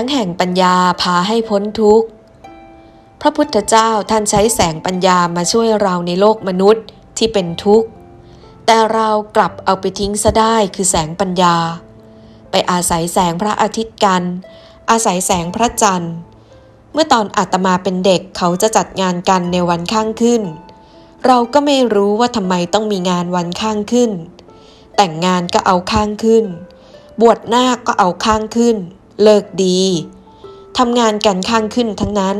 งแห่งปัญญาพาให้พ้นทุกข์ พระพุทธเจ้าท่านใช้แสงปัญญามาช่วยเราในโลกมนุษย์ที่เป็นทุกข์ แต่เรากลับเอาไปทิ้งซะได้คือแสงปัญญา ไปอาศัยแสงพระอาทิตย์กัน อาศัยแสงพระจันทร์ เมื่อตอนอาตมาเป็นเด็กเขาจะจัดงานกันในวันข้างขึ้น เราก็ไม่รู้ว่าทำไมต้องมีงานวันข้างขึ้น แต่งงานก็เอาข้างขึ้น บวชนาคก็เอาข้างขึ้น เลิกดีทำงานกันข้างขึ้นทั้งนั้น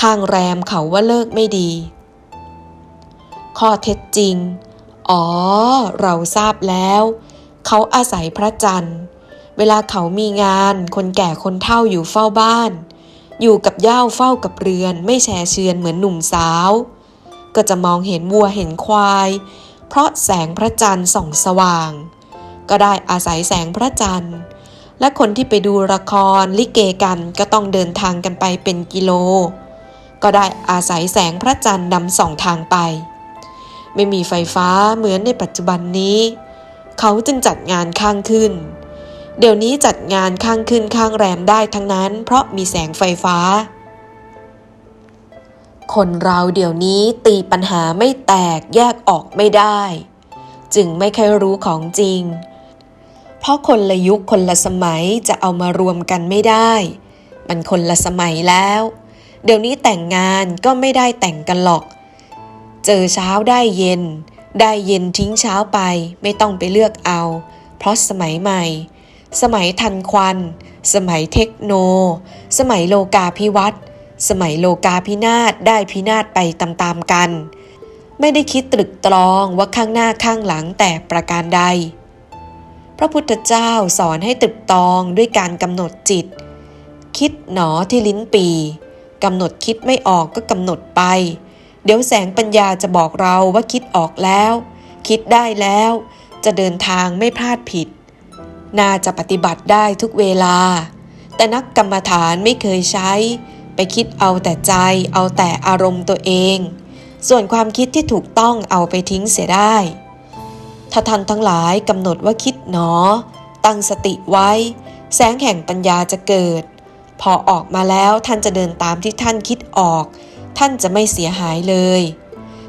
ข้างแรมเขาว่าเลิกไม่ดี ข้อเท็จจริง อ๋อ เราทราบแล้ว เขาอาศัยพระจันทร์ เวลาเขามีงานคนแก่คนเฒ่าอยู่เฝ้าบ้าน อยู่กับย่าเฝ้ากับเรือน ไม่แชร์เชือนเหมือนหนุ่มสาว ก็จะมองเห็นวัวเห็นควาย เพราะแสงพระจันทร์ส่องสว่าง ก็ได้อาศัยแสงพระจันทร์ และคนที่ไปดูละครลิเกกันก็ต้องเดินทางกันไปเป็นกิโล ก็ได้อาศัยแสงพระจันทร์นำส่องทางไป ไม่มีไฟฟ้าเหมือนในปัจจุบันนี้ เขาจึงจัดงานข้างขึ้น เดี๋ยวนี้จัดงานข้างขึ้นข้างแรมได้ทั้งนั้น เพราะมีแสงไฟฟ้า คนเราเดี๋ยวนี้ตีปัญหาไม่แตกแยกออกไม่ได้ จึงไม่เคยรู้ของจริง เพราะคนละยุคคนละสมัยจะเอามารวมกันไม่ได้ มันคนละสมัยแล้ว เดี๋ยวนี้แต่งงานก็ไม่ได้แต่งกันหรอก เจอเช้าได้เย็น ได้เย็นทิ้งเช้าไปไม่ต้องไปเลือกเอา เพราะสมัยใหม่ สมัยทันควัน สมัยเทคโน สมัยโลกาภิวัตน์สมัยโลกาพินาศได้พินาศไปตามๆกัน ไม่ได้คิดตรึกตรองว่าข้างหน้าข้างหลังแต่ประการใด ระพุทธเจ้าสอนให้ตึกตองด้วยการกำหนดจิต คิดหนอที่ลิ้นปีกำหนดคิดไม่ออกก็กำหนดไป เดี๋ยวแสงปัญญาจะบอกเราว่าคิดออกแล้ว คิดได้แล้ว จะเดินทางไม่พลาดผิด น่าจะปฏิบัติได้ทุกเวลา แต่นักกรรมฐานไม่เคยใช้ ไปคิดเอาแต่ใจ เอาแต่อารมณ์ตัวเอง ส่วนความคิดที่ถูกต้องเอาไปทิ้งเสียได้ ถ้าท่านทั้งหลายกำหนดว่าคิดหนอ ตั้งสติไว้ แสงแห่งปัญญาจะเกิด พอออกมาแล้วท่านจะเดินตามที่ท่านคิดออก ท่านจะไม่เสียหายเลย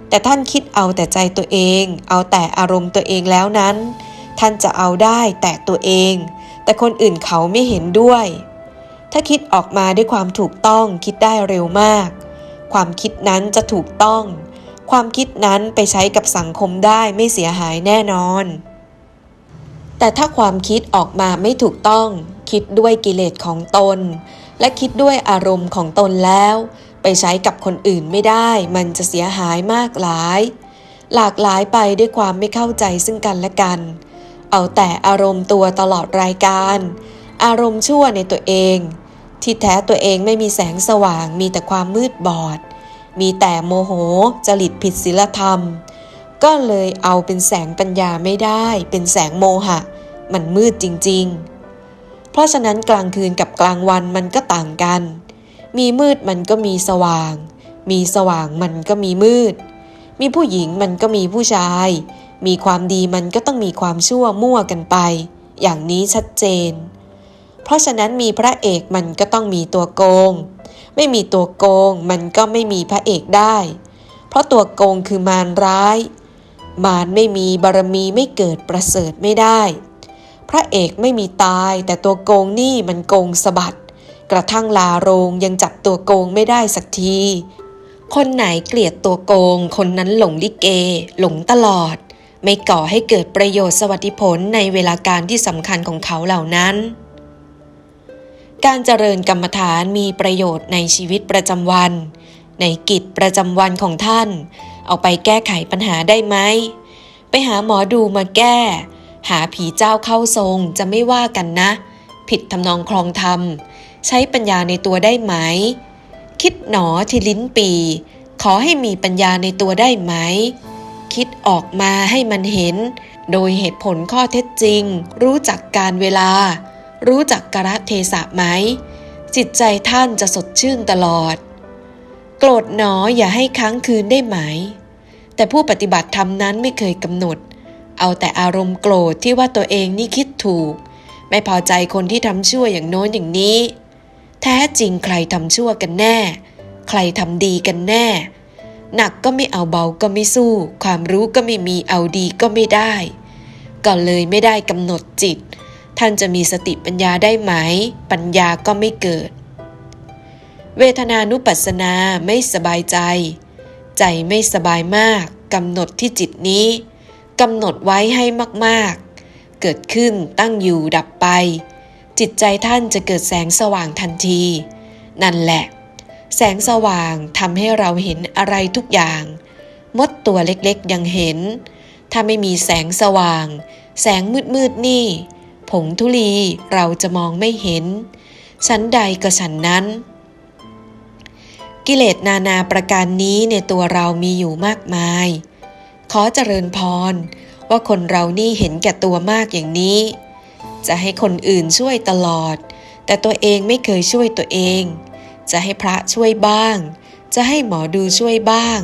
แต่ท่านคิดเอาแต่ใจตัวเอง เอาแต่อารมณ์ตัวเองแล้วนั้น ท่านจะเอาได้แต่ตัวเอง แต่คนอื่นเขาไม่เห็นด้วย ถ้าคิดออกมาด้วยความถูกต้องคิดได้เร็วมาก ความคิดนั้นจะถูกต้อง ความคิดนั้นไปใช้กับสังคมได้ไม่เสียหายแน่นอน แต่ถ้าความคิดออกมาไม่ถูกต้อง คิดด้วยกิเลสของตน และคิดด้วยอารมณ์ของตนแล้ว ไปใช้กับคนอื่นไม่ได้ มันจะเสียหายมากหลาย หลากหลายไปด้วยความไม่เข้าใจซึ่งกันและกัน เอาแต่อารมณ์ตัวตลอดรายการ อารมณ์ชั่วในตัวเอง ที่แท้ตัวเองไม่มีแสงสว่างมีแต่ความมืดบอด มีแต่โมโหจริตผิดศีลธรรม ก็เลยเอาเป็นแสงปัญญาไม่ได้ เป็นแสงโมหะ มันมืดจริง ๆ เพราะฉะนั้นกลางคืนกับกลางวันมันก็ต่างกัน มีมืดมันก็มีสว่าง มีสว่างมันก็มีมืด มีผู้หญิงมันก็มีผู้ชาย มีความดีมันก็ต้องมีความชั่วมั่วกันไป อย่างนี้ชัดเจน เพราะฉะนั้นมีพระเอกมันก็ต้องมีตัวโกง ไม่มีตัวโกงมันก็ไม่มีพระเอกได้ เพราะตัวโกงคือมารร้าย มารไม่มีบารมีไม่เกิดประเสริฐไม่ได้ พระเอกไม่มีตายแต่ตัวโกงนี่มันโกงสะบัด กระทั่งลาโรงยังจับตัวโกงไม่ได้สักที คนไหนเกลียดตัวโกง คนนั้นหลงลิเก หลงตลอด ไม่ก่อให้เกิดประโยชน์สวัสดิผลในเวลาการที่สำคัญของเขาเหล่านั้น การเจริญกรรมฐานมีประโยชน์ในชีวิตประจำวัน ในกิจประจำวันของท่าน เอาไปแก้ไขปัญหาได้ไหม ไปหาหมอดูมาแก้ หาผีเจ้าเข้าทรงจะไม่ว่ากันนะ ผิดทำนองคลองธรรม ใช้ปัญญาในตัวได้ไหม คิดหนอที่ลิ้นปี ขอให้มีปัญญาในตัวได้ไหม คิดออกมาให้มันเห็น โดยเหตุผลข้อเท็จจริง รู้จักการเวลา รู้จักกระเทศะไหม จิตใจท่านจะสดชื่นตลอด โกรธหนออย่าให้ค้างคืนได้ไหม แต่ผู้ปฏิบัติธรรมนั้นไม่เคยกำหนด เอาแต่อารมณ์โกรธที่ว่าตัวเองนี่คิดถูก ไม่พอใจคนที่ทำชั่วอย่างโน้นอย่างนี้ แท้จริงใครทำชั่วกันแน่ ใครทำดีกันแน่ หนักก็ไม่เอาเบาก็ไม่สู้ ความรู้ก็ไม่มีเอาดีก็ไม่ได้ก็เลยไม่ได้กำหนดจิต ท่านจะมีสติปัญญาได้ไหม ปัญญาก็ไม่เกิด เวทนานุปัสสนาไม่สบายใจ ใจไม่สบายมากกำหนดที่จิตนี้กำหนดไว้ให้มากๆ เกิดขึ้นตั้งอยู่ดับไป จิตใจท่านจะเกิดแสงสว่างทันที นั่นแหละ แสงสว่างทำให้เราเห็นอะไรทุกอย่าง มดตัวเล็กๆยังเห็น ถ้าไม่มีแสงสว่าง แสงมืดๆนี่ ผงธุลีเราจะมองไม่เห็น ชั้นใดก็ฉันนั้น กิเลสนานาประการนี้ในตัวเรามีอยู่มากมาย ขอเจริญพร ว่าคนเรานี่เห็นแก่ตัวมากอย่างนี้ จะให้คนอื่นช่วยตลอด แต่ตัวเองไม่เคยช่วยตัวเอง จะให้พระช่วยบ้าง จะให้หมอดูช่วยบ้าง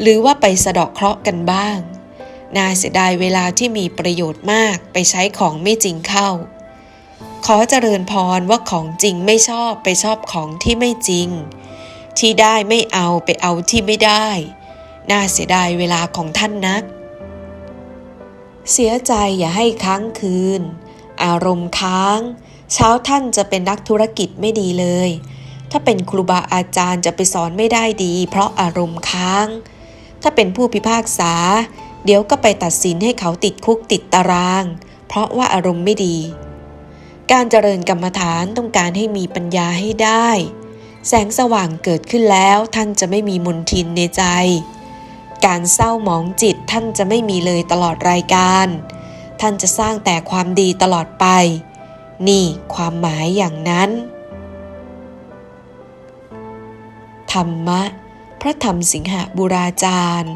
หรือว่าไปสะดาะเคราะห์กันบ้าง น่าเสียดายเวลาที่มีประโยชน์มากไปใช้ของไม่จริงเข้า ขอเจริญพรว่าของจริงไม่ชอบไปชอบของที่ไม่จริง ที่ได้ไม่เอาไปเอาที่ไม่ได้ น่าเสียดายเวลาของท่านนัก เสียใจอย่าให้ค้างคืน อารมณ์ค้าง เช้าท่านจะเป็นนักธุรกิจไม่ดีเลย ถ้าเป็นครูบาอาจารย์จะไปสอนไม่ได้ดี เพราะอารมณ์ค้าง ถ้าเป็นผู้พิพากษา เดี๋ยวก็ไปตัดสินให้เขาติดคุกติดตาราง เพราะว่าอารมณ์ไม่ดี การเจริญกรรมฐานต้องการให้มีปัญญาให้ได้ แสงสว่างเกิดขึ้นแล้วท่านจะไม่มีมนทินในใจ การเศร้าหมองจิตท่านจะไม่มีเลยตลอดรายการ ท่านจะสร้างแต่ความดีตลอดไป นี่ความหมายอย่างนั้น ธรรมะ พระธรรมสิงหบุราจารย์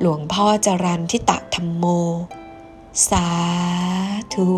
หลวงพ่อจรันทิตะธรรมโม สาธุ